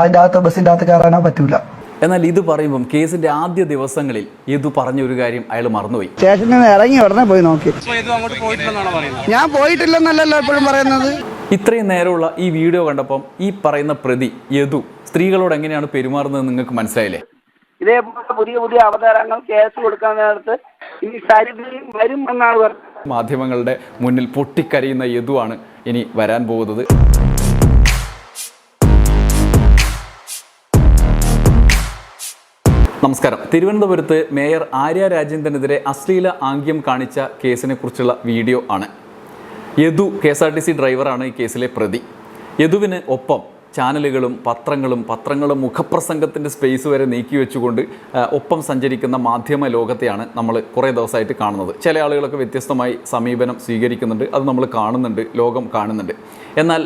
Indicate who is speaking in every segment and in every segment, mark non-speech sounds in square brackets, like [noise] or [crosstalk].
Speaker 1: അതിന്റെ അകത്ത് ബസ്സിന്റെ അകത്ത് കയറാനോ പറ്റൂല.
Speaker 2: എന്നാൽ ഇത് പറയുമ്പം കേസിന്റെ ആദ്യ ദിവസങ്ങളിൽ യദു പറഞ്ഞ ഒരു കാര്യം അയാൾ മറന്നുപോയി.
Speaker 1: സ്റ്റേഷനിൽ നിന്ന് ഇറങ്ങി ഉടനെ പോയി നോക്കി.
Speaker 3: ഇപ്പൊ ഇത് അങ്ങോട്ട് പോയിട്ടില്ലെന്നാണ് പറയുന്നത്?
Speaker 1: ഞാൻ പോയിട്ടില്ലെന്നല്ലല്ലോ എപ്പോഴും പറയുന്നത്.
Speaker 2: ഇത്രയും നേരമുള്ള ഈ വീഡിയോ കണ്ടപ്പം ഈ പറയുന്ന പ്രതി യദു സ്ത്രീകളോട് എങ്ങനെയാണ് പെരുമാറുന്നത് നിങ്ങൾക്ക് മനസ്സിലായില്ലേ?
Speaker 4: ഇതേപോലെ പുതിയ പുതിയ അവതാരങ്ങൾ കേസ് കൊടുക്കാൻ നേരത്ത് ഇനി സരിതയും വരും എന്നാണ് പറഞ്ഞത്.
Speaker 2: മാധ്യമങ്ങളുടെ മുന്നിൽ പൊട്ടിക്കരയുന്ന യദുവാണ് ഇനി വരാൻ പോകുന്നത്. നമസ്കാരം. തിരുവനന്തപുരത്ത് മേയർ ആര്യ രാജേന്ദ്രനെതിരെ അശ്ലീല ആംഗ്യം കാണിച്ച കേസിനെ കുറിച്ചുള്ള വീഡിയോ ആണ്. Yadu K S R T C ഡ്രൈവറാണ് ഈ കേസിലെ പ്രതി. യദുവിന് ഒപ്പം ചാനലുകളും പത്രങ്ങളും പത്രങ്ങളും മുഖപ്രസംഗത്തിന്റെ സ്പേസ് വരെ നീക്കി വെച്ചുകൊണ്ട് ഒപ്പം സഞ്ചരിക്കുന്ന മാധ്യമ ലോകത്തെയാണ് നമ്മൾ കുറേ ദിവസമായിട്ട് കാണുന്നത്. ചില ആളുകളൊക്കെ വ്യത്യസ്തമായി സമീപനം സ്വീകരിക്കുന്നുണ്ട് അത് നമ്മൾ കാണുന്നുണ്ട് ലോകം കാണുന്നുണ്ട്. എന്നാൽ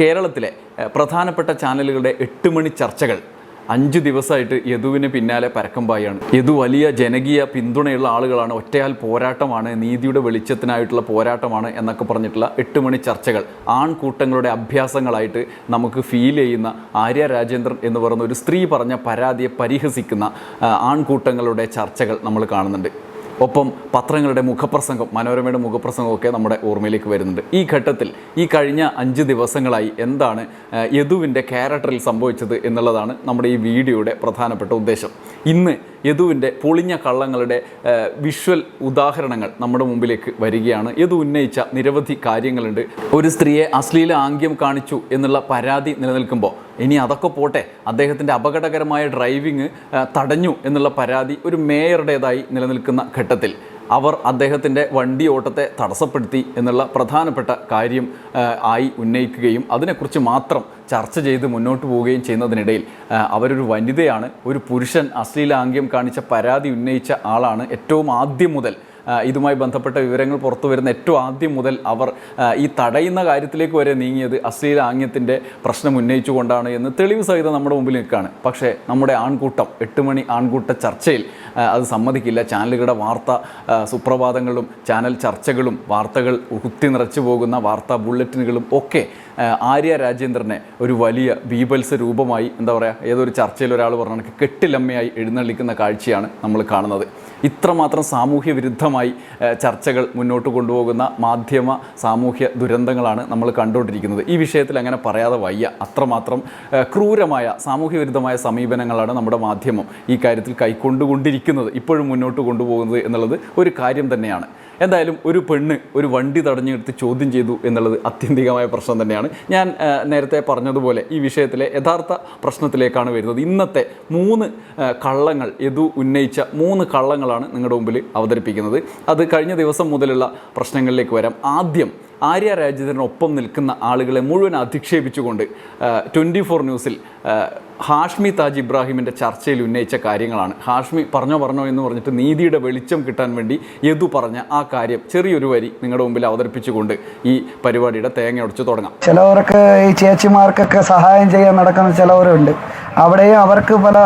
Speaker 2: കേരളത്തിലെ പ്രധാനപ്പെട്ട ചാനലുകളുടെ എട്ട് മണി ചർച്ചകൾ അഞ്ച് ദിവസമായിട്ട് യദുവിന് പിന്നാലെ പരക്കമ്പായാണ് യദു വലിയ ജനകീയ പിന്തുണയുള്ള ആളുകളാണ്. ഒറ്റയാൽ പോരാട്ടമാണ്. നീതിയുടെ വെളിച്ചത്തിനായിട്ടുള്ള പോരാട്ടമാണ് എന്നൊക്കെ പറഞ്ഞിട്ടുള്ള എട്ട് മണി ചർച്ചകൾ ആൺകൂട്ടങ്ങളുടെ അഭ്യാസങ്ങളായിട്ട് നമുക്ക് ഫീൽ ചെയ്യുന്ന ആര്യ രാജേന്ദ്രൻ എന്ന് പറയുന്ന ഒരു സ്ത്രീ പറഞ്ഞ പരാതിയെ പരിഹസിക്കുന്ന ആൺകൂട്ടങ്ങളുടെ ചർച്ചകൾ നമ്മൾ കാണുന്നുണ്ട്. ഒപ്പം പത്രങ്ങളുടെ മുഖപ്രസംഗം മനോരമയുടെ മുഖപ്രസംഗമൊക്കെ നമ്മുടെ ഓർമ്മയിലേക്ക് വരുന്നുണ്ട്. ഈ ഘട്ടത്തിൽ ഈ കഴിഞ്ഞ അഞ്ച് ദിവസങ്ങളായി എന്താണ് യദുവിന്റെ ക്യാരക്ടറിൽ സംഭവിച്ചത് എന്നുള്ളതാണ് നമ്മുടെ ഈ വീഡിയോയുടെ പ്രധാനപ്പെട്ട ഉദ്ദേശം. ഇന്ന് യദുവിന്റെ പൊളിഞ്ഞ കള്ളങ്ങളുടെ വിഷ്വൽ ഉദാഹരണങ്ങൾ നമ്മുടെ മുമ്പിലേക്ക് വരികയാണ്. യദു ഉന്നയിച്ച നിരവധി കാര്യങ്ങളുണ്ട്. ഒരു സ്ത്രീയെ അശ്ലീല ആംഗ്യം കാണിച്ചു എന്നുള്ള പരാതി നിലനിൽക്കുമ്പോൾ ഇനി അതൊക്കെ പോട്ടെ അദ്ദേഹത്തിന്റെ അപകടകരമായ ഡ്രൈവിംഗ് തടഞ്ഞു എന്നുള്ള പരാതി ഒരു മേയറുടേതായി നിലനിൽക്കുന്ന ഘട്ടത്തിൽ. അവർ അദ്ദേഹത്തിന്റെ വണ്ടി ഓട്ടത്തെ തടസ്സപ്പെടുത്തി എന്നുള്ള പ്രധാനപ്പെട്ട കാര്യം ആയി ഉന്നയിക്കുകയും അതിനെക്കുറിച്ച് മാത്രം ചർച്ച ചെയ്ത് മുന്നോട്ട് പോവുകയും ചെയ്യുന്നതിനിടയിൽ അവരൊരു വനിതയാണ് ഒരു പുരുഷൻ അശ്ലീലാംഗ്യം കാണിച്ച പരാതി ഉന്നയിച്ച ആളാണ് ഏറ്റവും ആദ്യം മുതൽ ഇതുമായി ബന്ധപ്പെട്ട വിവരങ്ങൾ പുറത്തു വരുന്ന ഏറ്റവും ആദ്യം മുതൽ അവർ ഈ തടയുന്ന കാര്യത്തിലേക്ക് വരെ നീങ്ങിയത് അശ്ലീല ആംഗ്യത്തിന്റെ പ്രശ്നം ഉന്നയിച്ചുകൊണ്ടാണ് എന്ന് തെളിവ് സഹിതം നമ്മുടെ മുമ്പിൽ നിൽക്കുകയാണ്. പക്ഷേ നമ്മുടെ ആൺകൂട്ടം എട്ട് മണി ആൺകൂട്ട ചർച്ചയിൽ അത് സമ്മതിക്കില്ല. ചാനലുകളുടെ വാർത്ത സുപ്രഭാതങ്ങളും ചാനൽ ചർച്ചകളും വാർത്തകൾ കുത്തി നിറച്ചു പോകുന്ന വാർത്താ ബുള്ളറ്റിനുകളും ഒക്കെ ആര്യ രാജേന്ദ്രനെ ഒരു വലിയ ബീബൽസ് രൂപമായി എന്താ പറയുക ഏതൊരു ചർച്ചയിൽ ഒരാൾ പറഞ്ഞ കെട്ടിലമ്മയായി എഴുന്നള്ളിക്കുന്ന കാഴ്ചയാണ് നമ്മൾ കാണുന്നത്. ഇത്രമാത്രം സാമൂഹ്യ വിരുദ്ധമായി ആ, ചർച്ചകൾ മുന്നോട്ട് കൊണ്ടുപോകുന്ന മാധ്യമ സാമൂഹ്യ ദുരന്തങ്ങളാണ് നമ്മൾ കണ്ടുകൊണ്ടിരിക്കുന്നത്. ഈ വിഷയത്തിൽ അങ്ങനെ പറയാതെ വയ്യ. അത്രമാത്രം ക്രൂരമായ സാമൂഹ്യ വിരുദ്ധമായ സമീപനങ്ങളാണ് നമ്മുടെ മാധ്യമം ഈ കാര്യത്തിൽ കൈക്കൊണ്ടുകൊണ്ടിരിക്കുന്നത് ഇപ്പോഴും മുന്നോട്ട് കൊണ്ടുപോകുന്നത് എന്നുള്ളത് ഒരു കാര്യം തന്നെയാണ്. എന്തായാലും ഒരു പെണ്ണ് ഒരു വണ്ടി തടഞ്ഞെടുത്ത് ചോദ്യം ചെയ്തു എന്നുള്ളത് അത്യന്തികമായ പ്രശ്നം തന്നെയാണ്. ഞാൻ നേരത്തെ പറഞ്ഞതുപോലെ ഈ വിഷയത്തിലെ യഥാർത്ഥ പ്രശ്നത്തിലേക്കാണ് വരുന്നത്. ഇന്നത്തെ മൂന്ന് കള്ളങ്ങൾ യദു ഉന്നയിച്ച മൂന്ന് കള്ളങ്ങളാണ് നിങ്ങളുടെ മുമ്പിൽ അവതരിപ്പിക്കുന്നത്. അത് കഴിഞ്ഞ ദിവസം മുതലുള്ള പ്രശ്നങ്ങളിലേക്ക് വരാം. ആദ്യം ആര്യ രാജേന്ദ്രനൊപ്പം നിൽക്കുന്ന ആളുകളെ മുഴുവൻ അധിക്ഷേപിച്ചുകൊണ്ട് ട്വന്റി ഫോർ ന്യൂസിൽ ഹാഷ്മി താജ് ഇബ്രാഹിമിന്റെ ചർച്ചയിൽ ഉന്നയിച്ച കാര്യങ്ങളാണ്. ഹാഷ്മി പറഞ്ഞോ പറഞ്ഞോ എന്ന് പറഞ്ഞിട്ട് നീതിയുടെ വെളിച്ചം കിട്ടാൻ വേണ്ടി യദു പറഞ്ഞ ആ കാര്യം ചെറിയൊരു വരി നിങ്ങളുടെ മുമ്പിൽ അവതരിപ്പിച്ചുകൊണ്ട് ഈ പരിപാടിയുടെ തേങ്ങ ഉടച്ച് തുടങ്ങാം.
Speaker 1: ചിലവർക്ക് ഈ ചേച്ചിമാർക്കൊക്കെ സഹായം ചെയ്യാൻ നടക്കുന്ന ചിലവരുണ്ട്. അവിടെയും അവർക്ക് പല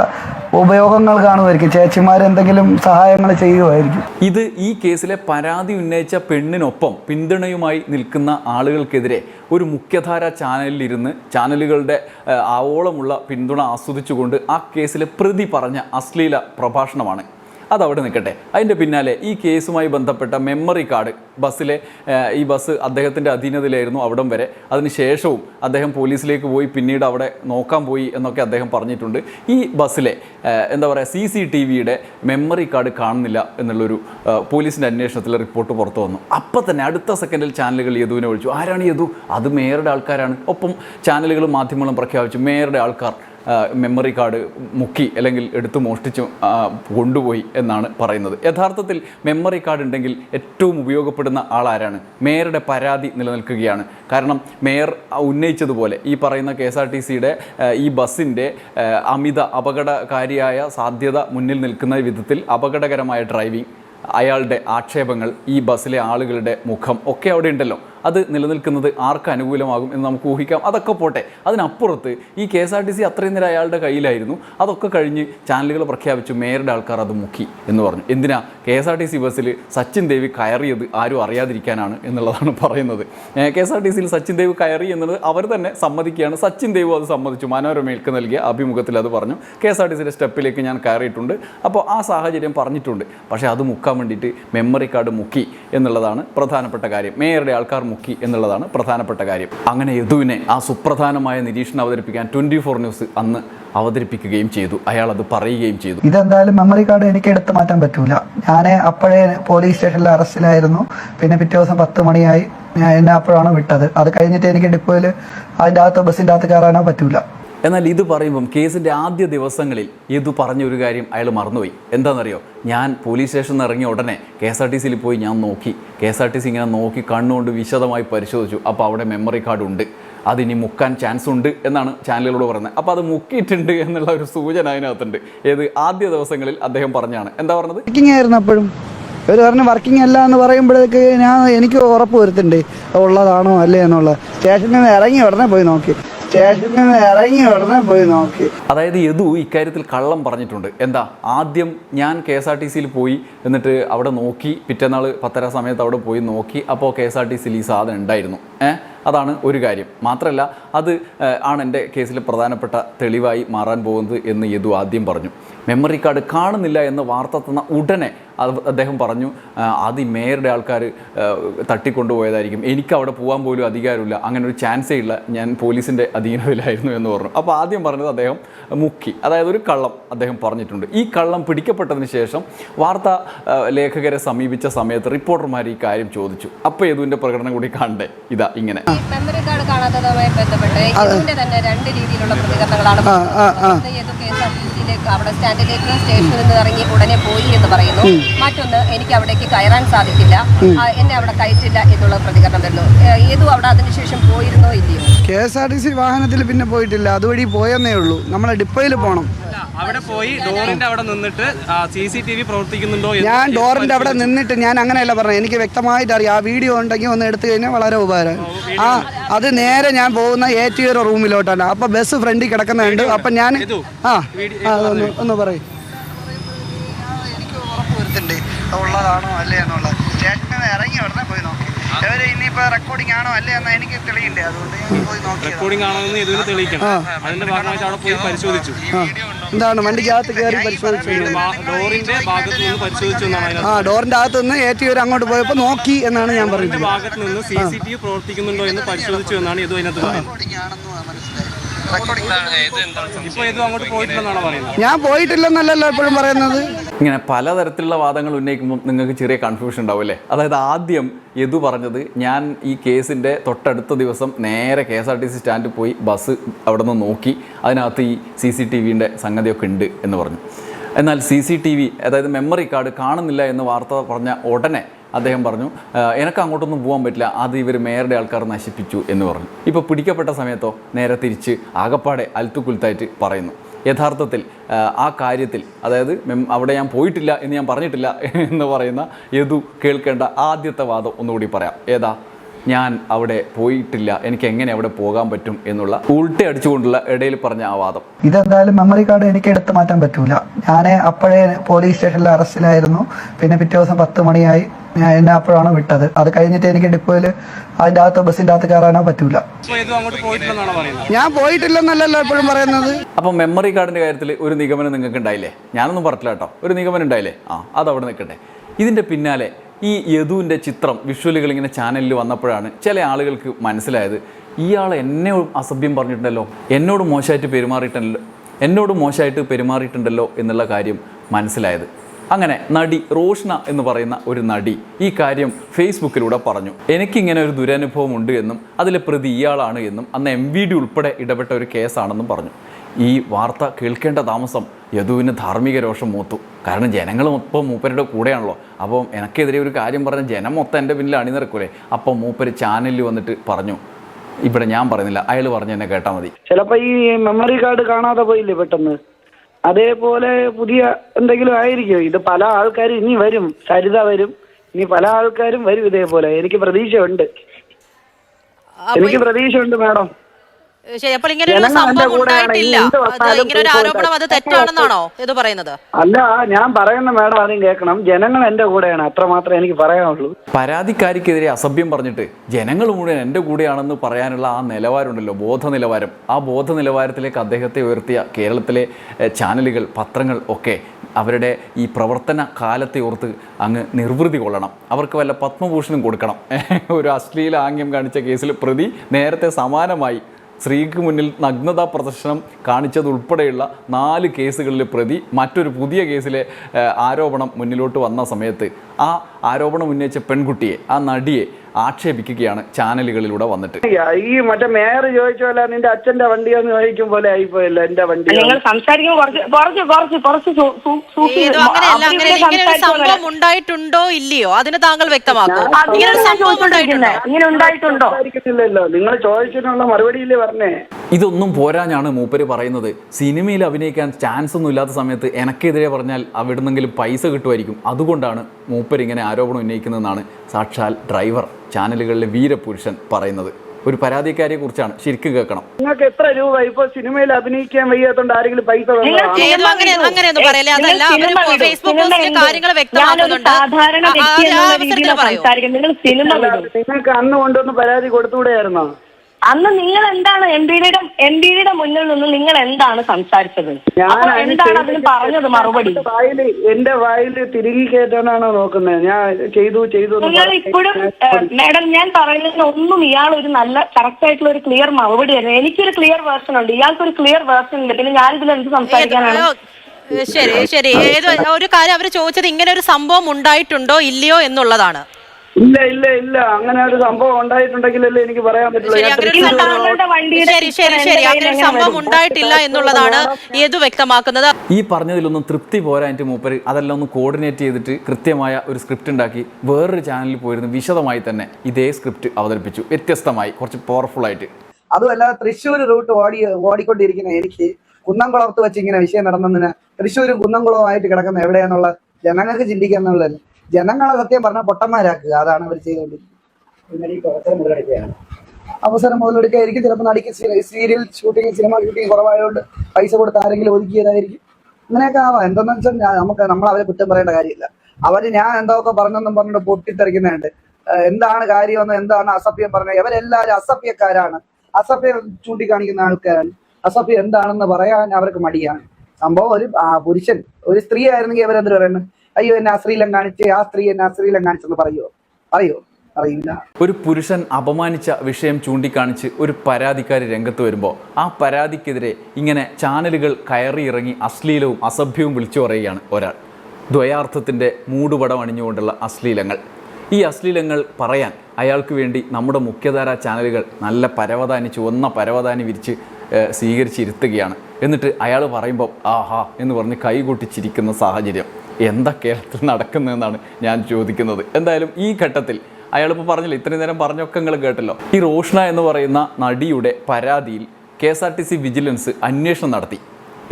Speaker 1: ഉപയോഗങ്ങൾ കാണുമായിരിക്കും ചേച്ചിമാർ എന്തെങ്കിലും സഹായങ്ങൾ ചെയ്യുമായിരിക്കും
Speaker 2: ഇത് ഈ കേസിലെ പരാതി ഉന്നയിച്ച പെണ്ണിനൊപ്പം പിന്തുണയുമായി നിൽക്കുന്ന ആളുകൾക്കെതിരെ ഒരു മുഖ്യധാര ചാനലിലിരുന്ന് ചാനലുകളുടെ ആവോളമുള്ള പിന്തുണ ആസ്വദിച്ചുകൊണ്ട് ആ കേസിലെ പ്രതി പറഞ്ഞ അശ്ലീല പ്രഭാഷണമാണ് അതവിടെ നിൽക്കട്ടെ. അതിന്റെ പിന്നാലെ ഈ കേസുമായി ബന്ധപ്പെട്ട മെമ്മറി കാർഡ് ബസ്സിലെ ഈ ബസ് അദ്ദേഹത്തിന്റെ അധീനതയിലായിരുന്നു അവിടം വരെ. അതിന് ശേഷവും അദ്ദേഹം പോലീസിലേക്ക് പോയി പിന്നീട് അവിടെ നോക്കാൻ പോയി എന്നൊക്കെ അദ്ദേഹം പറഞ്ഞിട്ടുണ്ട്. ഈ ബസ്സിലെ എന്താ പറയുക സി സി ടി വിയുടെ മെമ്മറി കാർഡ് കാണുന്നില്ല എന്നുള്ളൊരു പോലീസിന്റെ അന്വേഷണത്തിലെ റിപ്പോർട്ട് പുറത്തു വന്നു. അപ്പം തന്നെ അടുത്ത സെക്കൻഡിൽ ചാനലുകൾ യദുവിനെ വിളിച്ചു. ആരാണ് യദു? അത് മേയറുടെ ആൾക്കാരാണ്. ഒപ്പം ചാനലുകളും മാധ്യമങ്ങളും പ്രഖ്യാപിച്ചു. മേയറുടെ ആൾക്കാർ. മെമ്മറി കാർഡ് മുക്കി അല്ലെങ്കിൽ എടുത്തു മോഷ്ടിച്ചു കൊണ്ടുപോയി എന്നാണ് പറയുന്നത്. യഥാർത്ഥത്തിൽ മെമ്മറി കാർഡ് ഉണ്ടെങ്കിൽ ഏറ്റവും ഉപയോഗപ്പെടുന്ന ആളാരാണ്? മേയറുടെ പരാതി നിലനിൽക്കുകയാണ്. കാരണം മേയർ ഉന്നയിച്ചതുപോലെ ഈ പറയുന്ന കെ എസ് ആർ ടി സിയുടെ ഈ ബസ്സിന്റെ അമിത അപകടകാരിയായ സാധ്യത മുന്നിൽ നിൽക്കുന്ന വിധത്തിൽ അപകടകരമായ ഡ്രൈവിംഗ് അയാളുടെ ആക്ഷേപങ്ങൾ ഈ ബസ്സിലെ ആളുകളുടെ മുഖം ഒക്കെ അവിടെ ഉണ്ടല്ലോ. അത് നിലനിൽക്കുന്നത് ആർക്ക് അനുകൂലമാകും എന്ന് നമുക്ക് ഊഹിക്കാം. അതൊക്കെ പോട്ടെ. അതിനപ്പുറത്ത് ഈ K S R T C അത്രയും നേരം അയാളുടെ കയ്യിലായിരുന്നു. അതൊക്കെ കഴിഞ്ഞ് ചാനലുകൾ പ്രഖ്യാപിച്ചു മേയറുടെ ആൾക്കാർ അത് മുക്കി എന്ന് പറഞ്ഞു. എന്തിനാ? K S R T C ബസ്സിൽ സച്ചിൻ ദേവി കയറിയത് ആരും അറിയാതിരിക്കാനാണ് എന്നുള്ളതാണ് പറയുന്നത്. കെ എസ് ആർ ടി സിയിൽ സച്ചിൻ ദേവ് കയറി എന്നത് അവർ തന്നെ സമ്മതിക്കുകയാണ്. സച്ചിൻ ദേവ് അത് സമ്മതിച്ചു. മനോരമയിൽക്ക് നൽകിയ അഭിമുഖത്തിൽ അത് പറഞ്ഞു. കെ എസ് ആർ ടി സിയുടെ സ്റ്റെപ്പിലേക്ക് ഞാൻ കയറിയിട്ടുണ്ട്. അപ്പോൾ ആ സാഹചര്യം പറഞ്ഞിട്ടുണ്ട്. പക്ഷേ അത് മുക്കാൻ വേണ്ടിയിട്ട് മെമ്മറി കാർഡ് മുക്കി എന്നുള്ളതാണ് പ്രധാനപ്പെട്ട കാര്യം. മേയറുടെ ആൾക്കാർ മുക്കി എന്നുള്ളതാണ് പ്രധാനപ്പെട്ട കാര്യം. അങ്ങനെ യദുവിനെ ആ സുപ്രധാനമായ നിരീക്ഷണം അവതരിപ്പിക്കാൻ ട്വന്റി ഫോർ ന്യൂസ് അന്ന് അവതരിപ്പിക്കുകയും ചെയ്തു. അയാൾ അത് പറയുകയും ചെയ്തു.
Speaker 1: ഇതെന്തായാലും മെമ്മറി കാർഡ് എനിക്ക് എടുത്തു മാറ്റാൻ പറ്റൂല. ഞാൻ അപ്പോഴേ പോലീസ് സ്റ്റേഷനിൽ അറസ്റ്റിലായിരുന്നു. പിന്നെ പിറ്റേ ദിവസം പത്ത് മണിയായി. എന്നെ അപ്പോഴാണ് വിട്ടത്. അത് കഴിഞ്ഞിട്ട് എനിക്ക് ഡിപ്പോയിൽ അതിന്റെ അകത്ത് ബസ്സിന്റെ അകത്ത് കയറാനോ പറ്റൂല.
Speaker 2: എന്നാൽ ഇത് പറയുമ്പം കേസിന്റെ ആദ്യ ദിവസങ്ങളിൽ ഇത് പറഞ്ഞ ഒരു കാര്യം അയാൾ മറന്നുപോയി. എന്താണെന്നറിയോ? ഞാൻ പോലീസ് സ്റ്റേഷനിൽ നിന്ന് ഇറങ്ങിയ ഉടനെ കെ എസ് ആർ ടി സിയിൽ പോയി ഞാൻ നോക്കി. K S R T C ഇങ്ങനെ നോക്കി കണ്ണുകൊണ്ട് വിശദമായി പരിശോധിച്ചു. അപ്പോൾ അവിടെ മെമ്മറി കാർഡ് ഉണ്ട്. അതിനി മുക്കാൻ ചാൻസ് ഉണ്ട് എന്നാണ് ചാനലുകളോട് പറയുന്നത്. അപ്പോൾ അത് മുക്കിയിട്ടുണ്ട് എന്നുള്ള ഒരു സൂചന അതിനകത്തുണ്ട്. ഏത് ആദ്യ ദിവസങ്ങളിൽ അദ്ദേഹം പറഞ്ഞാണ്. എന്താ പറഞ്ഞത്?
Speaker 1: വർക്കിംഗ് ആയിരുന്നു അപ്പോഴും. ഇവർ പറഞ്ഞ വർക്കിംഗ് അല്ല എന്ന് പറയുമ്പോഴേക്ക് ഞാൻ എനിക്ക് ഉറപ്പ് വരുത്തുന്നുണ്ട്. ഉള്ളതാണോ അല്ലേ എന്നുള്ളത് സ്റ്റേഷനിൽ നിന്ന് ഇറങ്ങി ഉടനെ പോയി നോക്കി. പോയി നോക്കി.
Speaker 2: അതായത് യദു ഇക്കാര്യത്തിൽ കള്ളം പറഞ്ഞിട്ടുണ്ട്. എന്താ? ആദ്യം ഞാൻ കെ എസ് ആർ ടി സിയിൽ പോയി എന്നിട്ട് അവിടെ നോക്കി. പിറ്റേന്നാൾ പത്തര സമയത്ത് അവിടെ പോയി നോക്കി. അപ്പോൾ കെ എസ് ആർ ടി സിയിൽ ഈ സാധനം ഉണ്ടായിരുന്നു. ഏ? അതാണ് ഒരു കാര്യം. മാത്രമല്ല അത് ആണ് എന്റെ കേസിൽ പ്രധാനപ്പെട്ട തെളിവായി മാറാൻ പോകുന്നത് എന്ന് യദു ആദ്യം പറഞ്ഞു. മെമ്മറി കാർഡ് കാണുന്നില്ല എന്ന് വാർത്ത തന്ന ഉടനെ അത് അദ്ദേഹം പറഞ്ഞു അത് ഈ മേയറുടെ ആൾക്കാർ തട്ടിക്കൊണ്ടുപോയതായിരിക്കും. എനിക്ക് അവിടെ പോകാൻ പോലും അധികാരമില്ല. അങ്ങനെ ഒരു ചാൻസേ ഇല്ല. ഞാൻ പോലീസിന്റെ അധീനതയിലായിരുന്നു എന്ന് പറഞ്ഞു. അപ്പോൾ ആദ്യം പറഞ്ഞത് അദ്ദേഹം മുക്കി അതായത് ഒരു കള്ളം അദ്ദേഹം പറഞ്ഞിട്ടുണ്ട്. ഈ കള്ളം പിടിക്കപ്പെട്ടതിന് ശേഷം വാർത്താ ലേഖകരെ സമീപിച്ച സമയത്ത് റിപ്പോർട്ടർമാർ ഈ കാര്യം ചോദിച്ചു. അപ്പോൾ യദുവിന്റെ പ്രകടനം കൂടി കണ്ടേ. ഇതാ ഇങ്ങനെ.
Speaker 5: മെമ്മറി കാർഡ് കാണാത്തതുമായി ബന്ധപ്പെട്ട് തന്നെ രണ്ട് രീതിയിലുള്ള പ്രതികരണങ്ങളാണ് ഏതോ കെ എസ് ആർ അവിടെ സ്റ്റാൻഡിലേക്ക് സ്റ്റേഷനിൽ നിന്ന് ഇറങ്ങി ഉടനെ പോയി എന്ന് പറയുന്നു. മറ്റൊന്ന് എനിക്ക് അവിടേക്ക് കയറാൻ സാധിക്കില്ല. എന്നെ അവിടെ കയറ്റില്ല എന്നുള്ള പ്രതികരണം വരുന്നു. ഏതു അവിടെ അതിനുശേഷം പോയിരുന്നോ ഇല്ലയോ?
Speaker 1: K S R T C വാഹനത്തിൽ പിന്നെ പോയിട്ടില്ല. അതുവഴി പോയെന്നേ ഉള്ളൂ. നമ്മളെ ഡിപ്പോയിൽ പോകണം
Speaker 3: അവിടെ പോയി ഡോറിന്റെ അവിടെ നിന്നിട്ട് സി സി ടി വി പ്രവർത്തിക്കുന്നുണ്ടോ
Speaker 1: ഞാൻ ഡോറിന്റെ അവിടെ നിന്നിട്ട് ഞാൻ അങ്ങനെയല്ല പറഞ്ഞത്. എനിക്ക് വ്യക്തമായിട്ട് അറിയാം. ആ വീഡിയോ ഉണ്ടെങ്കിൽ ഒന്ന് എടുത്തു കഴിഞ്ഞാൽ വളരെ ഉപകാരം. ആ അത് നേരെ ഞാൻ പോകുന്ന എ ടി ഒരു റൂമിലോട്ടാണ്. അപ്പൊ ബസ് ഫ്രണ്ടിൽ കിടക്കുന്നുണ്ട്. അപ്പൊ ഞാൻ ആ ആ, ഒന്ന് ഒന്ന് പറയും. എനിക്ക് ഉറപ്പ് വരുത്തുണ്ട്? ഉള്ളതാണോ അല്ലേ എന്നുള്ളത്. സ്റ്റേഷനിൽ ഇറങ്ങി ഉടനെ പോയി നോക്കി? ഇവർ ഇനിയിപ്പോ റെക്കോർഡിംഗ് ആണോ അല്ലേ എന്ന് എനിക്ക് തെളിയണ്ടേ അതുകൊണ്ട് ഞാൻ പോയി നോക്കി
Speaker 3: റെക്കോർഡിംഗ് എന്ന് ഇതിന് തെളിയിക്കണം. അതിന്റെ ഭാഗമായിട്ട് അവിടെ പോയി പരിശോധിച്ചു.
Speaker 1: എന്താണ് വണ്ടിക്കകത്ത് കയറി പരിശോധിച്ചു?
Speaker 3: ഡോറിന്റെ ഭാഗത്ത് നിന്ന് പരിശോധിച്ചു എന്നാണ്
Speaker 1: ആ ഡോറിന്റെ അകത്ത് നിന്ന് ഒരു അങ്ങോട്ട് പോയപ്പോ നോക്കി എന്നാണ് ഞാൻ പറഞ്ഞത്.
Speaker 3: ഭാഗത്ത് നിന്ന് സി സി ടി വി പ്രവർത്തിക്കുന്നുണ്ടോ എന്ന് പരിശോധിച്ചു എന്നാണ് ഇത് അതിനകത്ത് പറയുന്നത്.
Speaker 1: ഞാൻ പോയിട്ടില്ലെന്നല്ലല്ലോ എപ്പോഴും പറയുന്നത്.
Speaker 2: ഇങ്ങനെ പലതരത്തിലുള്ള വാദങ്ങൾ ഉന്നയിക്കുമ്പോൾ നിങ്ങൾക്ക് ചെറിയ കൺഫ്യൂഷൻ ഉണ്ടാവും അല്ലേ? അതായത് ആദ്യം യദു പറഞ്ഞത് ഞാൻ ഈ കേസിന്റെ തൊട്ടടുത്ത ദിവസം നേരെ K S R T C സ്റ്റാൻഡിൽ പോയി ബസ് അവിടെ നിന്ന് നോക്കി. അതിനകത്ത് ഈ സി സി ടി വിന്റെ സംഗതിയൊക്കെ ഉണ്ട് എന്ന് പറഞ്ഞു. എന്നാൽ സി സി ടി വി അതായത് മെമ്മറി കാർഡ് കാണുന്നില്ല എന്ന് വാർത്ത പറഞ്ഞ ഉടനെ അദ്ദേഹം പറഞ്ഞു എനിക്ക് അങ്ങോട്ടൊന്നും പോകാൻ പറ്റില്ല. അത് ഇവർ മേയറുടെ ആൾക്കാർ നശിപ്പിച്ചു എന്ന് പറഞ്ഞു. ഇപ്പോൾ പിടിക്കപ്പെട്ട സമയത്തോ നേരെ തിരിച്ച് ആകപ്പാടെ അൽത്തുക്കുൽത്തായിട്ട് പറയുന്നു. യഥാർത്ഥത്തിൽ ആ, കാര്യത്തിൽ അതായത് അവിടെ ഞാൻ പോയിട്ടില്ല എന്ന് ഞാൻ പറഞ്ഞിട്ടില്ല എന്ന് പറയുന്ന യദു കേൾക്കേണ്ട ആദ്യത്തെ വാദം ഒന്നുകൂടി പറയാം. ഏതാ? ഞാൻ അവിടെ പോയിട്ടില്ല. എനിക്ക് എങ്ങനെ അവിടെ പോകാൻ പറ്റും? എന്നുള്ള ഉൾട്ടി അടിച്ചുകൊണ്ടുള്ള ഇടയിൽ പറഞ്ഞ ആ വാദം.
Speaker 1: ഇതെന്തായാലും മെമ്മറി കാർഡ് എനിക്ക് എടുത്തു മാറ്റാൻ പറ്റൂല. ഞാൻ അപ്പോഴേ പോലീസ് സ്റ്റേഷനിൽ അറസ്റ്റിലായിരുന്നു. പിന്നെ പിറ്റേ ദിവസം പത്ത് മണിയായി. എന്നെ അപ്പോഴാണ് വിട്ടത്. അത് കഴിഞ്ഞിട്ട് എനിക്ക് ഡിപ്പോയിൽ അതിന്റെ അകത്ത് ബസ്സിന്റെ അകത്ത് കയറാനോ പറ്റൂല.
Speaker 3: ഇത് അങ്ങോട്ട് പോയിട്ടില്ലെന്നാണ് പറയുന്നത്
Speaker 1: ഞാൻ പോയിട്ടില്ലെന്നല്ലല്ലോ എപ്പോഴും പറയുന്നത്.
Speaker 2: അപ്പൊ മെമ്മറി കാർഡിന്റെ കാര്യത്തിൽ ഒരു നിഗമനം നിങ്ങൾക്ക് ഉണ്ടായില്ലേ ഞാനൊന്നും പറഞ്ഞില്ല കേട്ടോ. ഒരു നിഗമനം ഉണ്ടായില്ലേ ആ അത് അവിടെ നിൽക്കട്ടെ. ഇതിന്റെ പിന്നാലെ ഈ യദുവിന്റെ ചിത്രം വിഷ്വലുകൾ ഇങ്ങനെ ചാനലിൽ വന്നപ്പോഴാണ് ചില ആളുകൾക്ക് മനസ്സിലായത്. ഇയാൾ എന്നെ അസഭ്യം പറഞ്ഞിട്ടുണ്ടല്ലോ. എന്നോട് മോശമായിട്ട് പെരുമാറിയിട്ടുണ്ടല്ലോ. എന്നോട് മോശമായിട്ട് പെരുമാറിയിട്ടുണ്ടല്ലോ എന്നുള്ള കാര്യം മനസ്സിലായത്. അങ്ങനെ നടി റോഷ്ന എന്ന് പറയുന്ന ഒരു നടി ഈ കാര്യം ഫേസ്ബുക്കിലൂടെ പറഞ്ഞു. എനിക്കിങ്ങനെ ഒരു ദുരനുഭവം ഉണ്ട് എന്നും അതിലെ പ്രതി ഇയാളാണ് എന്നും അന്ന് എം വി ഡി ഉൾപ്പെടെ ഇടപെട്ട ഒരു കേസാണെന്നും പറഞ്ഞു. ഈ വാർത്ത കേൾക്കേണ്ട താമസം യദുവിന് ധാർമ്മിക രോഷം മൂത്തു. കാരണം ജനങ്ങൾ മൊത്തം മൂപ്പരുടെ കൂടെയാണല്ലോ. അപ്പം എനിക്കെതിരെ ഒരു കാര്യം പറഞ്ഞ ജനം മൊത്തം എന്റെ പിന്നിൽ അണിനിരക്കൂലേ. അപ്പം മൂപ്പര് ചാനലിൽ വന്നിട്ട് പറഞ്ഞു. ഇവിടെ ഞാൻ പറയുന്നില്ല. അയാൾ പറഞ്ഞു എന്നെ കേട്ടാൽ മതി.
Speaker 4: ചിലപ്പോ ഈ മെമ്മറി കാർഡ് കാണാതെ പോയില്ലേ പെട്ടെന്ന്? അതേപോലെ പുതിയ എന്തെങ്കിലും ആയിരിക്കും? ഇത് പല ആൾക്കാരും ഇനി വരും. സരിത വരും. ഇനി പല ആൾക്കാരും വരും ഇതേപോലെ. എനിക്ക് പ്രതീക്ഷയുണ്ട്. എനിക്ക് പ്രതീക്ഷയുണ്ട് മാഡം.
Speaker 6: ശരി അപ്പോൾ ഇങ്ങനെ ഒരു സംഭവം ഉണ്ടായിട്ടില്ല.
Speaker 4: എന്ത്
Speaker 6: ഇങ്ങനെ ഒരു ആരോപണം അത് തെറ്റാണെന്നാണോ ഇത് പറയുന്നത്?
Speaker 4: അല്ല ഞാൻ പറയുന്ന മാഡം ആദ്യം കേൾക്കണം. ജനങ്ങൾ എന്റെ കൂടെയാണ് അത്ര മാത്രമേ എനിക്ക് പറയാനുള്ളൂ.
Speaker 2: പരാതിക്കാരിക്കെതിരെ അസഭ്യം പറഞ്ഞിട്ട് ജനങ്ങൾ മുഴുവൻ എന്റെ കൂടെയാണെന്ന് പറയാനുള്ള ആ നിലവാരമുണ്ടല്ലോ ബോധ നിലവാരം ആ ബോധ നിലവാരത്തിലേക്ക് അദ്ദേഹത്തെ ഉയർത്തിയ കേരളത്തിലെ ചാനലുകൾ പത്രങ്ങൾ ഒക്കെ അവരുടെ ഈ പ്രവർത്തന കാലത്തെ ഓർത്ത് അങ്ങ് നിർവൃതി കൊള്ളണം. അവർക്ക് വല്ല പത്മഭൂഷണം കൊടുക്കണം. [laughs] ഒരു അശ്ലീല ആംഗ്യം കാണിച്ച കേസിൽ പ്രതി നേരത്തെ സമാനമായി സ്ത്രീക്ക് മുന്നിൽ നഗ്നതാ പ്രദർശനം കാണിച്ചതുൾപ്പെടെയുള്ള നാല് കേസുകളിൽ പ്രതി മറ്റൊരു പുതിയ കേസിലെ ആരോപണം മുന്നിലോട്ട് വന്ന സമയത്ത് ആ ആരോപണം ഉന്നയിച്ച പെൺകുട്ടിയെ ആ നടിയെ ആക്ഷേപിക്കുകയാണ് ചാനലുകളിലൂടെ വന്നിട്ട്.
Speaker 4: ഈ മറ്റേ മേയർ ചോദിച്ച പോലെ നിന്റെ അച്ഛന്റെ വണ്ടിയാന്ന് ചോദിക്കും പോലെ ആയിപ്പോയല്ലോ എന്റെ വണ്ടി.
Speaker 7: നിങ്ങൾ സംസാരിക്കുമ്പോൾ കുറച്ച് കുറച്ച് കുറച്ച്
Speaker 6: സംഭവം ഉണ്ടായിട്ടുണ്ടോ ഇല്ലയോ? അതിന് താങ്കൾ വ്യക്തമാക്കൂ.
Speaker 7: നിങ്ങൾ
Speaker 6: ചോദിച്ചിട്ടുള്ള മറുപടി
Speaker 7: ഇല്ലേ
Speaker 6: സംഭവം ഉണ്ടായിട്ടുണ്ടോ?
Speaker 4: നിങ്ങൾ മറുപടി ഇല്ലേ പറഞ്ഞേ?
Speaker 2: ഇതൊന്നും പോരാഞ്ഞാണ് മൂപ്പര് പറയുന്നത്. സിനിമയിൽ അഭിനയിക്കാൻ ചാൻസ് ഒന്നും ഇല്ലാത്ത സമയത്ത് എനക്കെതിരെ പറഞ്ഞാൽ അവിടുന്നെങ്കിലും പൈസ കിട്ടുമായിരിക്കും. അതുകൊണ്ടാണ് മൂപ്പര് ഇങ്ങനെ ആരോപണം ഉന്നയിക്കുന്നതെന്നാണ് സാക്ഷാൽ ഡ്രൈവർ ചാനലുകളിലെ വീരപുരുഷൻ പറയുന്നത്. ഒരു പരാതിക്കാരിയെ കുറിച്ചാണ് ശരിക്കും കേൾക്കണം.
Speaker 4: നിങ്ങൾക്ക് എത്ര രൂപ ഇപ്പൊ സിനിമയിൽ അഭിനയിക്കാൻ വയ്യാത്തോണ്ട് ആരെങ്കിലും പൈസ
Speaker 6: അങ്ങനെയൊന്നും പറയല്ലേ. അതല്ല. ഫേസ്ബുക്ക് കാര്യങ്ങൾ വ്യക്തമാക്കുന്നുണ്ട്.
Speaker 7: സാധാരണ നിങ്ങൾ സിനിമ
Speaker 4: നിങ്ങൾക്ക് അന്ന് കൊണ്ടുവന്ന് പരാതി കൊടുത്തുകൂടെയായിരുന്നോ?
Speaker 7: അന്ന് നിങ്ങൾ എന്താണ് എം ഡിയുടെ എം ഡിയുടെ മുന്നിൽ നിന്ന് നിങ്ങൾ എന്താണ് സംസാരിച്ചത്?
Speaker 4: ഞാൻ
Speaker 7: എന്താണ് അതിന് പറഞ്ഞത് മറുപടി?
Speaker 4: എന്റെ വായിൽ എന്റെ വായിൽ തിരികെ കേട്ടാണ് നോക്കുന്നത് ഞാൻ ചെയ്തു ചെയ്തു
Speaker 7: നിങ്ങൾ ഇപ്പോഴും മാഡം ഞാൻ പറയുന്നതിന് ഒന്നും ഇയാൾ ഒരു നല്ല കറക്റ്റ് ആയിട്ടുള്ള ഒരു ക്ലിയർ മറുപടി തരുന്നത് എനിക്കൊരു ക്ലിയർ വേർഷൻ ഉണ്ട്. ഇയാൾക്ക് ഒരു ക്ലിയർ വേർഷൻ ഉണ്ട് പിന്നെ ഞാൻ ഇതിൽ എന്ത് സംസാരിക്കാനാണ്?
Speaker 6: ശരി ശരി. ഏതോ ഒരു കാര്യം അവർ ചോദിച്ചത് ഇങ്ങനെ ഒരു സംഭവം ഉണ്ടായിട്ടുണ്ടോ ഇല്ലയോ എന്നുള്ളതാണ്.
Speaker 4: ഇല്ല ഇല്ല ഇല്ല. അങ്ങനെ ഒരു സംഭവം ഉണ്ടായിട്ടുണ്ടെങ്കിലല്ലേ എനിക്ക് പറയാൻ പറ്റുള്ളൂ.
Speaker 6: ഉണ്ടായിട്ടില്ല എന്നുള്ളതാണ് ഏതു വ്യക്തമാക്കുന്നത്?
Speaker 2: ഈ പറഞ്ഞതിലൊന്നും തൃപ്തി പോരാഞ്ഞിട്ട് മൂപ്പര്. അതെല്ലാം ഒന്ന് കോർഡിനേറ്റ് ചെയ്തിട്ട് കൃത്യമായ ഒരു സ്ക്രിപ്റ്റ് ഉണ്ടാക്കി വേറൊരു ചാനലിൽ പോയിരുന്നു. വിശദമായി തന്നെ ഇതേ സ്ക്രിപ്റ്റ് അവതരിപ്പിച്ചു. വ്യത്യസ്തമായി കുറച്ച് പവർഫുൾ ആയിട്ട്.
Speaker 1: അതുമല്ല തൃശ്ശൂർ റൂട്ട് ഓടി ഓടിക്കൊണ്ടിരിക്കുന്ന എനിക്ക് കുന്നംകുളത്ത് വെച്ച് ഇങ്ങനെ വിഷയം നടന്നതിന് തൃശ്ശൂരും കുന്നംകുളവുമായിട്ട് കിടക്കുന്ന എവിടെയാന്നുള്ള ജനങ്ങൾക്ക് ചിന്തിക്കാന്നുള്ളത് ജനങ്ങളെ സത്യം പറഞ്ഞാൽ പൊട്ടന്മാരാക്കുക. അതാണ് അവർ ചെയ്തുകൊണ്ടിരിക്കുന്നത്. അവസരം മുതലെടുക്കുകയായിരിക്കും. ചിലപ്പോൾ നടിക്ക് സീരിയൽ ഷൂട്ടിംഗ് സിനിമ ഷൂട്ടിംഗ് കുറവായതുകൊണ്ട് പൈസ കൊടുത്ത് ആരെങ്കിലും ഒതുക്കിയതായിരിക്കും. അങ്ങനെയൊക്കെ ആവാം. എന്തെന്ന് വെച്ചാൽ നമുക്ക് നമ്മൾ അവരെ കുറ്റം പറയേണ്ട കാര്യമില്ല. അവർ ഞാൻ എന്തൊക്കെ പറഞ്ഞെന്നും പറഞ്ഞിട്ട് പൊട്ടിത്തെറിക്കുന്നുണ്ട്. എന്താണ് കാര്യമെന്ന് എന്താണ് അസഭ്യം പറഞ്ഞത്? ഇവരെല്ലാവരും അസഭ്യക്കാരാണ്. അസഭ്യം ചൂണ്ടിക്കാണിക്കുന്ന ആൾക്കാരാണ്. അസഭ്യം എന്താണെന്ന് പറയാൻ അവർക്ക് മടിയാണ്. സംഭവം ഒരു പുരുഷൻ ഒരു സ്ത്രീ ആയിരുന്നെങ്കിൽ അവരെന്ത് പറയുന്നത് അയ്യോ എന്നെ അശ്രീലം കാണിച്ച് ആ സ്ത്രീ എന്നെ അശ്രീലം കാണിച്ചെന്ന് പറയോ? പറയോ? അറിയില്ല.
Speaker 2: ഒരു പുരുഷൻ അപമാനിച്ച വിഷയം ചൂണ്ടിക്കാണിച്ച് ഒരു പരാതിക്കാരി രംഗത്ത് വരുമ്പോൾ ആ പരാതിക്കെതിരെ ഇങ്ങനെ ചാനലുകൾ കയറി ഇറങ്ങി അശ്ലീലവും അസഭ്യവും വിളിച്ചു പറയുകയാണ് ഒരാൾ. ദ്വയാർത്ഥത്തിന്റെ മൂടുപടം അണിഞ്ഞുകൊണ്ടുള്ള അശ്ലീലങ്ങൾ. ഈ അശ്ലീലങ്ങൾ പറയാൻ അയാൾക്ക് വേണ്ടി നമ്മുടെ മുഖ്യധാരാ ചാനലുകൾ നല്ല പരവതാനി ചുവന്ന പരവതാനി വിരിച്ച് സ്വീകരിച്ചിരുത്തുകയാണ്. എന്നിട്ട് അയാൾ പറയുമ്പോൾ ആഹാ എന്ന് പറഞ്ഞ് കൈകൂട്ടിച്ചിരിക്കുന്ന സാഹചര്യം. എന്താ കേരളത്തിൽ നടക്കുന്നതെന്നാണ് ഞാൻ ചോദിക്കുന്നത്. എന്തായാലും ഈ ഘട്ടത്തിൽ അയാളിപ്പോൾ പറഞ്ഞില്ല ഇത്രയും നേരം പറഞ്ഞൊക്കെ നിങ്ങൾ കേട്ടല്ലോ. ഈ റോഷ്ന എന്ന് പറയുന്ന നടിയുടെ പരാതിയിൽ K S R T C vigilance അന്വേഷണം നടത്തി.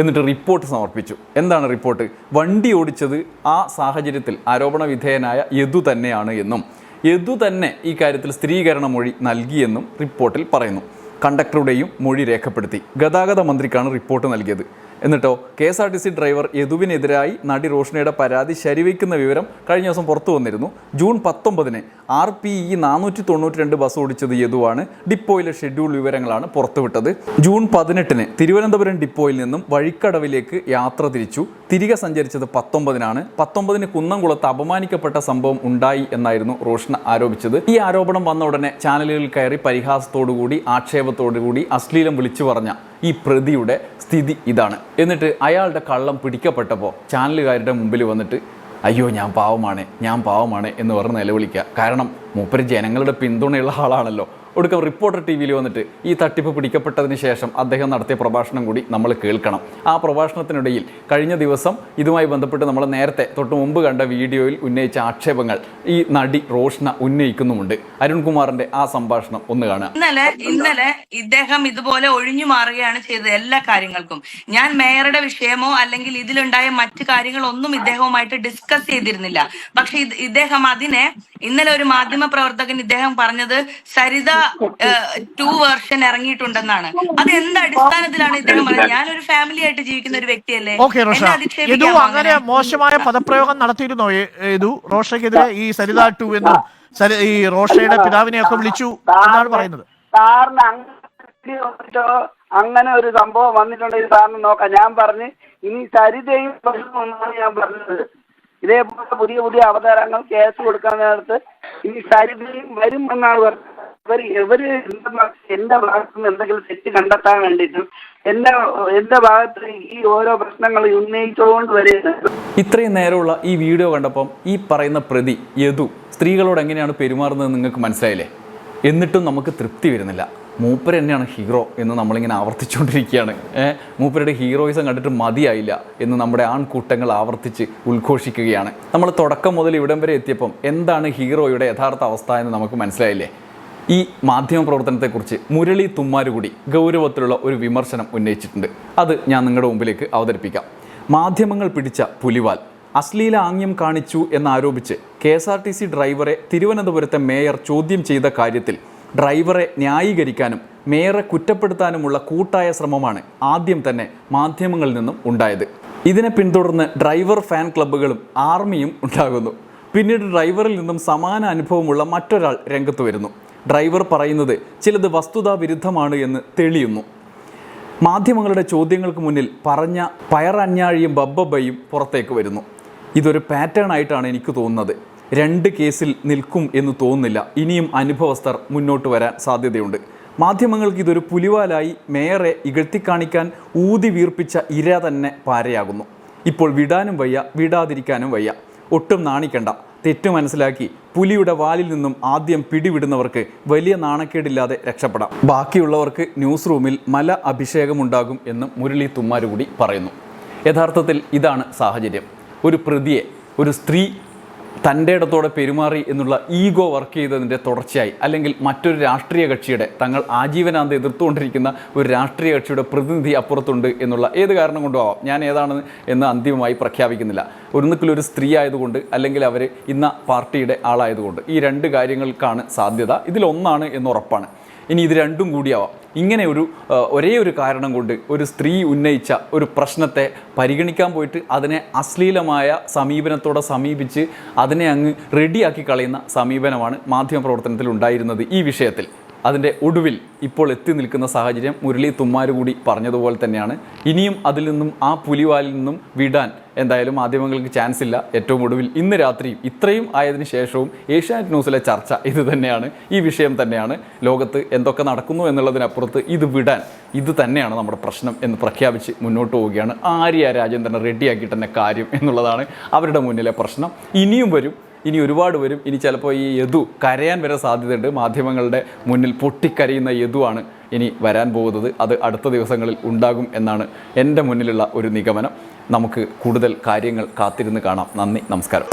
Speaker 2: എന്നിട്ട് റിപ്പോർട്ട് സമർപ്പിച്ചു. എന്താണ് റിപ്പോർട്ട്? വണ്ടി ഓടിച്ചത് ആ സാഹചര്യത്തിൽ ആരോപണ വിധേയനായ യദു തന്നെയാണ് എന്നും യദു തന്നെ ഈ കാര്യത്തിൽ സ്ഥിരീകരണ മൊഴി നൽകിയെന്നും റിപ്പോർട്ടിൽ പറയുന്നു. കണ്ടക്ടറുടെയും മൊഴി രേഖപ്പെടുത്തി. ഗതാഗത മന്ത്രിക്കാണ് റിപ്പോർട്ട് നൽകിയത്. എന്നിട്ടോ K S R T C driver യദുവിനെതിരായി നടി റോഷനയുടെ പരാതി ശരിവയ്ക്കുന്ന വിവരം കഴിഞ്ഞ ദിവസം പുറത്തു വന്നിരുന്നു. ജൂൺ പത്തൊമ്പതിന് ആർ പി ഇ നാനൂറ്റി തൊണ്ണൂറ്റി രണ്ട് ബസ് ഓടിച്ചത് യദുവാണ്. ഡിപ്പോയിലെ ഷെഡ്യൂൾ വിവരങ്ങളാണ് പുറത്തുവിട്ടത്. ജൂൺ പതിനെട്ടിന് തിരുവനന്തപുരം ഡിപ്പോയിൽ നിന്നും വഴിക്കടവിലേക്ക് യാത്ര തിരിച്ചു. തിരികെ സഞ്ചരിച്ചത് പത്തൊമ്പതിനാണ്. പത്തൊമ്പതിന് കുന്നംകുളത്ത് അപമാനിക്കപ്പെട്ട സംഭവം ഉണ്ടായി എന്നായിരുന്നു റോഷന ആരോപിച്ചത്. ഈ ആരോപണം വന്ന ഉടനെ ചാനലുകളിൽ കയറി പരിഹാസത്തോടുകൂടി ആക്ഷേപത്തോടുകൂടി അശ്ലീലം വിളിച്ചു പറഞ്ഞ ഈ പ്രതിയുടെ സ്ഥിതി ഇതാണ്. എന്നിട്ട് അയാളുടെ കള്ളം പിടിക്കപ്പെട്ടപ്പോൾ ചാനലുകാരുടെ മുമ്പിൽ വന്നിട്ട് അയ്യോ ഞാൻ പാവമാണ് ഞാൻ പാവമാണ് എന്ന് പറഞ്ഞ് നിലവിളിക്കുക കാരണം മൂപ്പര് ജനങ്ങളുടെ പിന്തുണയുള്ള ആളാണല്ലോ. ഒടുക്കം റിപ്പോർട്ടർ ടി വിയിൽ വന്നിട്ട് ഈ തട്ടിപ്പ് പിടിക്കപ്പെട്ടതിന് ശേഷം അദ്ദേഹം നടത്തിയ പ്രഭാഷണം കൂടി നമ്മൾ കേൾക്കണം. ആ പ്രഭാഷണത്തിനിടയിൽ കഴിഞ്ഞ ദിവസം ഇതുമായി ബന്ധപ്പെട്ട് നമ്മൾ നേരത്തെ തൊട്ട് മുമ്പ് കണ്ട വീഡിയോയിൽ ഉന്നയിച്ച ആക്ഷേപങ്ങൾ ഈ നടി റോഷ്ന ഉന്നയിക്കുന്നുമുണ്ട്. അരുൺകുമാറിന്റെ ആ സംഭാഷണം ഒന്ന് കാണുക
Speaker 8: ഇന്നലെ ഇന്നലെ ഇദ്ദേഹം ഇതുപോലെ ഒഴിഞ്ഞു മാറുകയാണ് ചെയ്തത് എല്ലാ കാര്യങ്ങൾക്കും. ഞാൻ മേയറുടെ വിഷയമോ അല്ലെങ്കിൽ ഇതിലുണ്ടായ മറ്റു കാര്യങ്ങളൊന്നും ഇദ്ദേഹവുമായിട്ട് ഡിസ്കസ് ചെയ്തിരുന്നില്ല. പക്ഷെ ഇദ്ദേഹം അതിനെ ഇന്നലെ ഒരു മാധ്യമ പ്രവർത്തകൻ ഇദ്ദേഹം പറഞ്ഞത് സരിത ടു വേർഷൻ ഇറങ്ങിയിട്ടുണ്ടെന്നാണ്. അത് എന്ത് അടിസ്ഥാനത്തിലാണ് ഇദ്ദേഹം പറയുന്നത് ഞാനൊരു ഫാമിലി ആയിട്ട് ജീവിക്കുന്ന ഒരു വ്യക്തിയല്ലേ. എന്നെ
Speaker 9: അങ്ങനെ മോശമായ പദപ്രയോഗം നടത്തിയിരുന്നോ ഇതു റോഷയ്ക്കെതിരെ ഈ സരിത ടു എന്ന് ഈ റോഷയുടെ പിതാവിനെ ഒക്കെ വിളിച്ചു എന്നാണ് പറയുന്നത്.
Speaker 4: അങ്ങനെ ഒരു സംഭവം വന്നിട്ടുണ്ടെങ്കിൽ സാറിന് നോക്കാം. ഞാൻ പറഞ്ഞ് ഇനി സരിതയും പ്രശ്നമൊന്നാണ് ഞാൻ പറഞ്ഞത്. ഇതേപോലെ പുതിയ പുതിയ അവതാരങ്ങൾ കേസ് കൊടുക്കാൻ നേരത്ത് ഇനി സരിതയും വരും എന്നാണ് പറഞ്ഞത്. ഇവർ ഭാഗത്ത് എന്റെ ഭാഗത്ത് നിന്ന് എന്തെങ്കിലും തെറ്റ് കണ്ടെത്താൻ വേണ്ടിയിട്ടും എന്റെ എന്റെ ഭാഗത്ത് ഈ ഓരോ പ്രശ്നങ്ങൾ ഉന്നയിച്ചുകൊണ്ട് വരുന്നത്
Speaker 2: ഇത്രയും നേരമുള്ള ഈ വീഡിയോ കണ്ടപ്പം ഈ പറയുന്ന പ്രതി യദു സ്ത്രീകളോട് എങ്ങനെയാണ് പെരുമാറുന്നത് നിങ്ങൾക്ക് മനസ്സിലായില്ലേ? എന്നിട്ടും നമുക്ക് തൃപ്തി വരുന്നില്ല. മൂപ്പർ തന്നെയാണ് ഹീറോ എന്ന് നമ്മളിങ്ങനെ ആവർത്തിച്ചുകൊണ്ടിരിക്കുകയാണ്. ഏഹ് മൂപ്പരുടെ ഹീറോയിസം കണ്ടിട്ട് മതിയായില്ല എന്ന് നമ്മുടെ ആൺകൂട്ടങ്ങൾ ആവർത്തിച്ച് ഉദ്ഘോഷിക്കുകയാണ്. നമ്മൾ തുടക്കം മുതൽ ഇവിടം വരെ എത്തിയപ്പം എന്താണ് ഹീറോയുടെ യഥാർത്ഥ അവസ്ഥ എന്ന് നമുക്ക് മനസ്സിലായില്ലേ? ഈ മാധ്യമ പ്രവർത്തനത്തെക്കുറിച്ച് മുരളി തുമ്മാരുകൂടി ഗൗരവത്തിലുള്ള ഒരു വിമർശനം ഉന്നയിച്ചിട്ടുണ്ട്. അത് ഞാൻ നിങ്ങളുടെ മുമ്പിലേക്ക് അവതരിപ്പിക്കാം. മാധ്യമങ്ങൾ പിടിച്ച പുലിവാൽ. അശ്ലീല ആംഗ്യം കാണിച്ചു എന്നാരോപിച്ച് K S R T C ഡ്രൈവറെ തിരുവനന്തപുരത്തെ മേയർ ചോദ്യം ചെയ്ത കാര്യത്തിൽ ഡ്രൈവറെ ന്യായീകരിക്കാനും മേയറെ കുറ്റപ്പെടുത്താനുമുള്ള കൂട്ടായ ശ്രമമാണ് ആദ്യം തന്നെ മാധ്യമങ്ങളിൽ നിന്നും ഉണ്ടായത്. ഇതിനെ പിന്തുടർന്ന് ഡ്രൈവർ ഫാൻ ക്ലബ്ബുകളും ആർമിയും ഉണ്ടാകുന്നു. പിന്നീട് ഡ്രൈവറിൽ നിന്നും സമാന അനുഭവമുള്ള മറ്റൊരാൾ രംഗത്ത് വരുന്നു. ഡ്രൈവർ പറയുന്നത് ചിലത് വസ്തുതാ വിരുദ്ധമാണ് എന്ന് തെളിയുന്നു. മാധ്യമങ്ങളുടെ ചോദ്യങ്ങൾക്ക് മുന്നിൽ പറഞ്ഞ പയറഞ്ഞാഴിയും ബബ്ബബയും പുറത്തേക്ക് വരുന്നു. ഇതൊരു പാറ്റേൺ ആയിട്ടാണ് എനിക്ക് തോന്നുന്നത്. രണ്ട് കേസിൽ നിൽക്കും എന്ന് തോന്നുന്നില്ല. ഇനിയും അനുഭവസ്ഥർ മുന്നോട്ട് വരാൻ സാധ്യതയുണ്ട്. മാധ്യമങ്ങൾക്ക് ഇതൊരു പുലിവാലായി മേയറെ ഇകഴ്ത്തിക്കാണിക്കാൻ ഊതി വീർപ്പിച്ച ഇര തന്നെ പാരയാകുന്നു. ഇപ്പോൾ വിടാനും വയ്യ വിടാതിരിക്കാനും വയ്യ. ഒട്ടും നാണിക്കണ്ട. തെറ്റു മനസ്സിലാക്കി പുലിയുടെ വാലിൽ നിന്നും ആദ്യം പിടിവിടുന്നവർക്ക് വലിയ നാണക്കേടില്ലാതെ രക്ഷപ്പെടാം. ബാക്കിയുള്ളവർക്ക് ന്യൂസ് റൂമിൽ മല അഭിഷേകമുണ്ടാകും എന്ന് മുരളി തുമ്മാരുകൂടി പറയുന്നു. യഥാർത്ഥത്തിൽ ഇതാണ് സാഹചര്യം. ഒരു പ്രതിയെ ഒരു സ്ത്രീ തന്റെ ഇടത്തോടെ പെരുമാറി എന്നുള്ള ഈഗോ വർക്ക് ചെയ്തതിന്റെ തുടർച്ചയായി. അല്ലെങ്കിൽ മറ്റൊരു രാഷ്ട്രീയ കക്ഷിയുടെ തങ്ങൾ ആജീവനാന്ത എതിർത്തുകൊണ്ടിരിക്കുന്ന ഒരു രാഷ്ട്രീയ കക്ഷിയുടെ പ്രതിനിധി അപ്പുറത്തുണ്ട് എന്നുള്ള ഏത് കാരണം കൊണ്ടും ആവാം ഞാൻ ഏതാണ് എന്ന് അന്തിമമായി പ്രഖ്യാപിക്കുന്നില്ല. ഒന്നുകിൽ ഒരു സ്ത്രീ ആയതുകൊണ്ട് അല്ലെങ്കിൽ അവർ ഇന്ന പാർട്ടിയുടെ ആളായതുകൊണ്ട് ഈ രണ്ട് കാര്യങ്ങൾക്കാണ് സാധ്യത. ഇതിലൊന്നാണ് എന്ന് ഉറപ്പാണ്. ഇനി ഇത് രണ്ടും കൂടിയാവാം. ഇങ്ങനെ ഒരു ഒരേ ഒരു കാരണം കൊണ്ട് ഒരു സ്ത്രീ ഉന്നയിച്ച ഒരു പ്രശ്നത്തെ പരിഗണിക്കാൻ പോയിട്ട് അതിനെ അശ്ലീലമായ സമീപനത്തോടെ സമീപിച്ച് അതിനെ അങ്ങ് റെഡിയാക്കി കളയുന്ന സമീപനമാണ് മാധ്യമപ്രവർത്തനത്തിൽ ഉണ്ടായിരുന്നത് ഈ വിഷയത്തിൽ. അതിന്റെ ഒടുവിൽ ഇപ്പോൾ എത്തി നിൽക്കുന്ന സാഹചര്യം മുരളി തുമ്മാരുകൂടി പറഞ്ഞതുപോലെ തന്നെയാണ്. ഇനിയും അതിൽ നിന്നും ആ പുലിവാലിൽ നിന്നും വിടാൻ എന്തായാലും മാധ്യമങ്ങൾക്ക് ചാൻസ് ഇല്ല. ഏറ്റവും ഒടുവിൽ ഇന്ന് രാത്രിയും ഇത്രയും ആയതിനു ശേഷവും ഏഷ്യാനെറ്റ് ന്യൂസിലെ ചർച്ച ഇത് തന്നെയാണ്. ഈ വിഷയം തന്നെയാണ്. ലോകത്ത് എന്തൊക്കെ നടക്കുന്നു എന്നുള്ളതിനപ്പുറത്ത് ഇത് വിടാൻ ഇത് തന്നെയാണ് നമ്മുടെ പ്രശ്നം എന്ന് പ്രഖ്യാപിച്ച് മുന്നോട്ട് പോവുകയാണ്. ആര്യ രാജേന്ദ്രൻ റെഡിയാക്കിയിട്ട് തന്നെ കാര്യം എന്നുള്ളതാണ് അവരുടെ മുന്നിലെ പ്രശ്നം. ഇനിയും വരും. ഇനി ഒരുപാട് വരും. ഇനി ചിലപ്പോൾ ഈ യദു കരയാൻ വരെ സാധ്യതയുണ്ട്. മാധ്യമങ്ങളുടെ മുന്നിൽ പൊട്ടിക്കരയുന്ന യദുവാണ് ഇനി വരാൻ പോകുന്നത്. അത് അടുത്ത ദിവസങ്ങളിൽ ഉണ്ടാകും എന്നാണ് എന്റെ മുന്നിലുള്ള ഒരു നിഗമനം. നമുക്ക് കൂടുതൽ കാര്യങ്ങൾ കാത്തിരുന്ന് കാണാം. നന്ദി നമസ്കാരം.